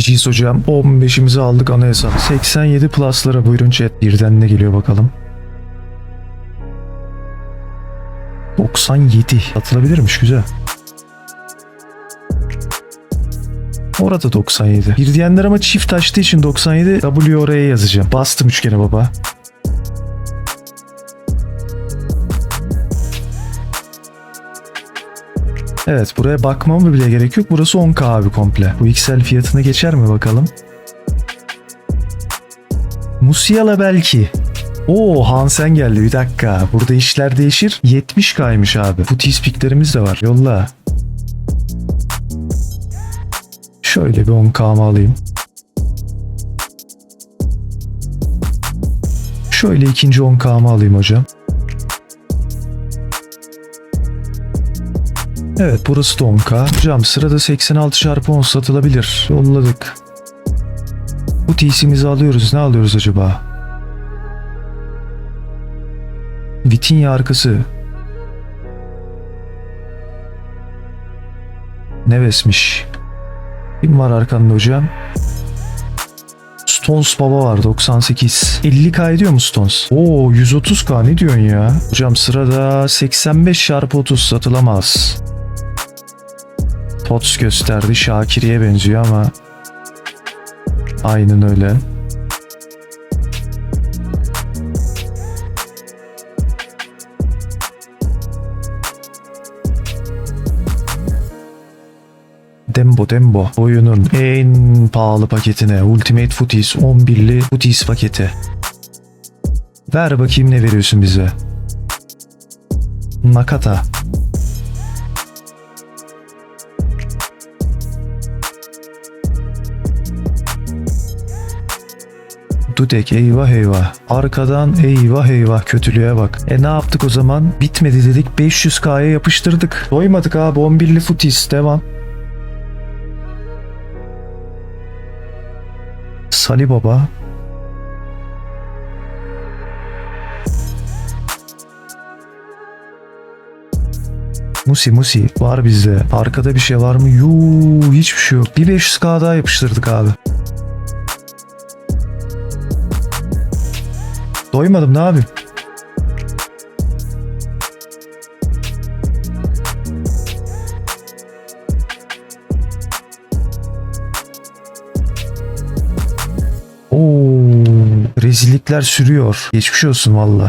Kişiyiz hocam. 15'imizi aldık anayasa. 87 pluslara buyurun chat. Birden ne geliyor bakalım. 97. Atılabilirmiş güzel. Orada 97. Bir diyenler ama çift açtığı için 97 W oraya yazacağım. Bastım üçgene baba. Evet buraya bakmam bile gerek yok. Burası 10k abi komple. Bu XL fiyatına geçer mi bakalım? Musiala belki. Oo Hansen geldi bir dakika. Burada işler değişir. 70k'ymış abi. Bu teaspiklerimiz de var. Yolla. Şöyle bir 10k'mı alayım. Şöyle ikinci 10k'mı alayım hocam. Evet burası da 10k. Hocam sırada 86 çarpı 10 satılabilir. Yolladık. Bu TC'mizi alıyoruz. Ne alıyoruz acaba? Vitinha arkası. Neves'miş. Kim var arkanda hocam? Stones baba var 98. 50k ediyor mu Stones? Oo 130k ne diyorsun ya? Hocam sırada 85 çarpı 30 satılamaz. Tots gösterdi Şakir'e benziyor ama aynen öyle. Dembo Dembo oyunun en pahalı paketine Ultimate Footies 11'li Footies paketi. Ver bakayım ne veriyorsun bize. Nakata. Dudek eyvah eyvah. Arkadan eyvah eyvah kötülüğe bak. E ne yaptık o zaman? Bitmedi dedik 500k'ya yapıştırdık. Doymadık abi 11'li Footies devam. Sali Baba. Musi Musi var bizde. Arkada bir şey var mı? Yuu hiçbir şey yok. Bir 500k daha yapıştırdık abi. Doymadım ne yapayım? Oo, rezillikler sürüyor. Geçmiş olsun valla.